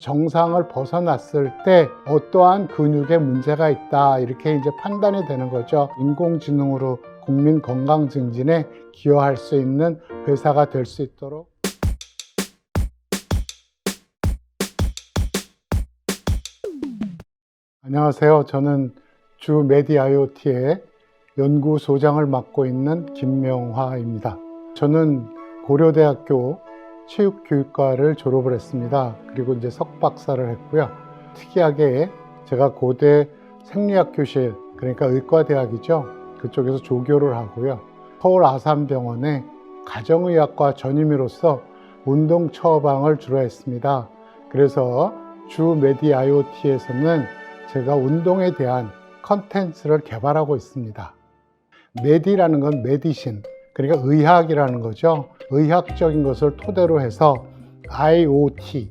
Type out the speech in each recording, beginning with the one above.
정상을 벗어났을 때 어떠한 근육에 문제가 있다 이렇게 이제 판단이 되는 거죠. 인공지능으로 국민 건강 증진에 기여할 수 있는 회사가 될 수 있도록 안녕하세요. 저는 주 메디 IoT의 연구소장을 맡고 있는 김명화입니다. 저는 고려대학교 체육교육과를 졸업을 했습니다. 그리고 이제 석박사를 했고요. 특이하게 제가 고대 생리학 교실, 그러니까 의과대학이죠. 그쪽에서 조교를 하고요. 서울 아산병원의 가정의학과 전임의로서 운동 처방을 주로 했습니다. 그래서 주 메디 IoT에서는 제가 운동에 대한 컨텐츠를 개발하고 있습니다. 메디라는 건 메디신, 그러니까 의학이라는 거죠. 의학적인 것을 토대로 해서 IoT,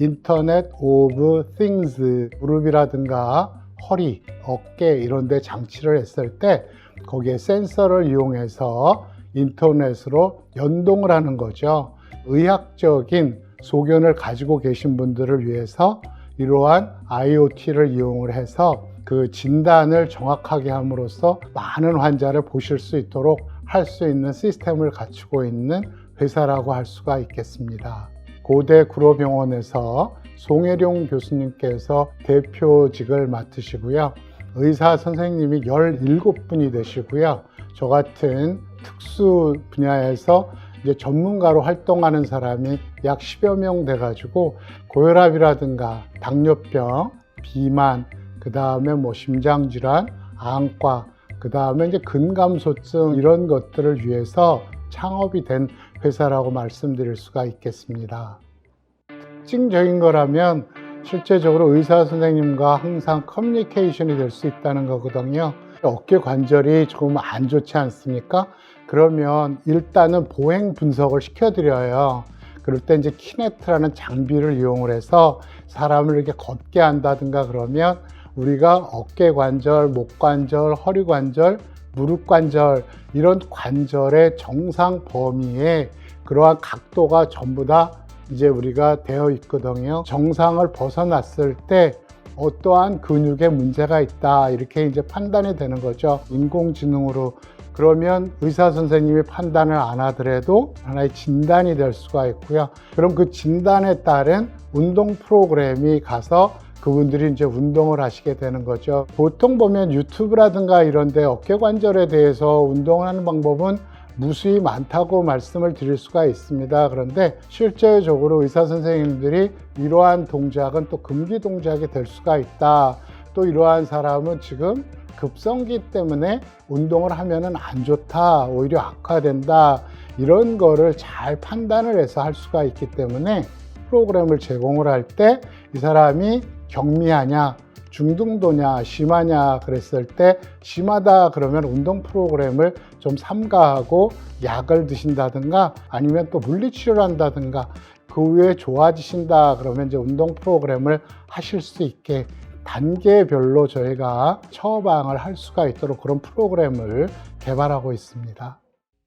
인터넷 오브 띵스, 무릎이라든가 허리, 어깨 이런 데 장치를 했을 때 거기에 센서를 이용해서 인터넷으로 연동을 하는 거죠. 의학적인 소견을 가지고 계신 분들을 위해서 이러한 IoT를 이용을 해서 그 진단을 정확하게 함으로써 많은 환자를 보실 수 있도록 할 수 있는 시스템을 갖추고 있는 회사라고 할 수가 있겠습니다. 고대 구로병원에서 송혜룡 교수님께서 대표직을 맡으시고요. 의사 선생님이 17분이 되시고요. 저 같은 특수 분야에서 이제 전문가로 활동하는 사람이 약 10여 명 돼가지고 고혈압이라든가 당뇨병, 비만, 그 다음에 뭐 심장질환, 안과, 그 다음에 이제 근감소증 이런 것들을 위해서 창업이 된 회사라고 말씀드릴 수가 있겠습니다. 특징적인 거라면 실제적으로 의사 선생님과 항상 커뮤니케이션이 될 수 있다는 거거든요. 어깨 관절이 조금 안 좋지 않습니까? 그러면 일단은 보행 분석을 시켜드려요. 그럴 때 이제 키네트라는 장비를 이용을 해서 사람을 이렇게 걷게 한다든가 그러면 우리가 어깨 관절, 목 관절, 허리 관절, 무릎 관절 이런 관절의 정상 범위에 그러한 각도가 전부 다 이제 우리가 되어 있거든요. 정상을 벗어났을 때 어떠한 근육에 문제가 있다 이렇게 이제 판단이 되는 거죠. 인공지능으로 그러면 의사 선생님이 판단을 안 하더라도 하나의 진단이 될 수가 있고요. 그럼 그 진단에 따른 운동 프로그램이 가서 그분들이 이제 운동을 하시게 되는 거죠. 보통 보면 유튜브라든가 이런데 어깨 관절에 대해서 운동을 하는 방법은 무수히 많다고 말씀을 드릴 수가 있습니다. 그런데 실제적으로 의사 선생님들이 이러한 동작은 또 금기 동작이 될 수가 있다. 또 이러한 사람은 지금 급성기 때문에 운동을 하면은 안 좋다. 오히려 악화된다. 이런 거를 잘 판단을 해서 할 수가 있기 때문에 프로그램을 제공을 할 때 이 사람이 경미하냐, 중등도냐, 심하냐 그랬을 때 심하다 그러면 운동 프로그램을 좀 삼가하고 약을 드신다든가 아니면 또 물리치료를 한다든가 그 후에 좋아지신다 그러면 이제 운동 프로그램을 하실 수 있게 단계별로 저희가 처방을 할 수가 있도록 그런 프로그램을 개발하고 있습니다.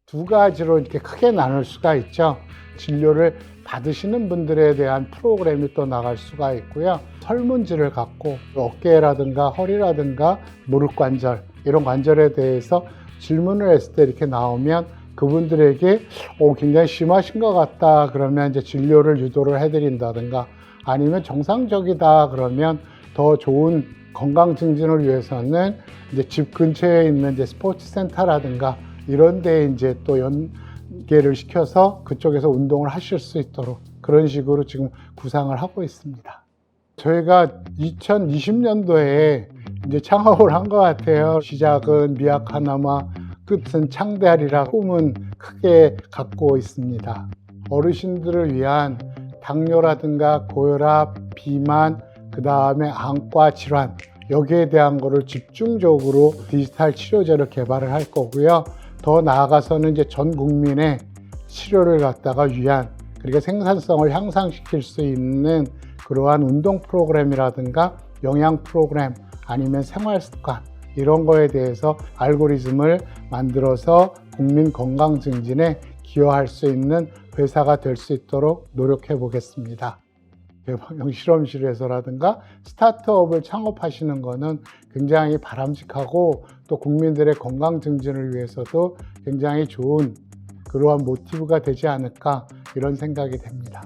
두 가지로 이렇게 크게 나눌 수가 있죠. 진료를 받으시는 분들에 대한 프로그램이 또 나갈 수가 있고요. 설문지를 갖고 어깨라든가 허리라든가 무릎 관절 이런 관절에 대해서 질문을 했을 때 이렇게 나오면 그분들에게 오, 굉장히 심하신 것 같다 그러면 이제 진료를 유도를 해드린다든가 아니면 정상적이다 그러면 더 좋은 건강 증진을 위해서는 이제 집 근처에 있는 이제 스포츠 센터라든가 이런 데 이제 또 연계를 시켜서 그쪽에서 운동을 하실 수 있도록 그런 식으로 지금 구상을 하고 있습니다. 저희가 2020년도에 이제 창업을 한 것 같아요. 시작은 미약하나마 끝은 창대하리라 꿈은 크게 갖고 있습니다. 어르신들을 위한 당뇨라든가 고혈압, 비만, 그 다음에 안과 질환 여기에 대한 거를 집중적으로 디지털 치료제를 개발을 할 거고요. 더 나아가서는 이제 전 국민의 치료를 갖다가 위한 그리고 생산성을 향상시킬 수 있는 그러한 운동 프로그램이라든가 영양 프로그램 아니면 생활 습관 이런 거에 대해서 알고리즘을 만들어서 국민 건강 증진에 기여할 수 있는 회사가 될 수 있도록 노력해 보겠습니다. 대방형 실험실에서라든가 스타트업을 창업하시는 것은 굉장히 바람직하고 또 국민들의 건강 증진을 위해서도 굉장히 좋은 그러한 모티브가 되지 않을까 이런 생각이 됩니다.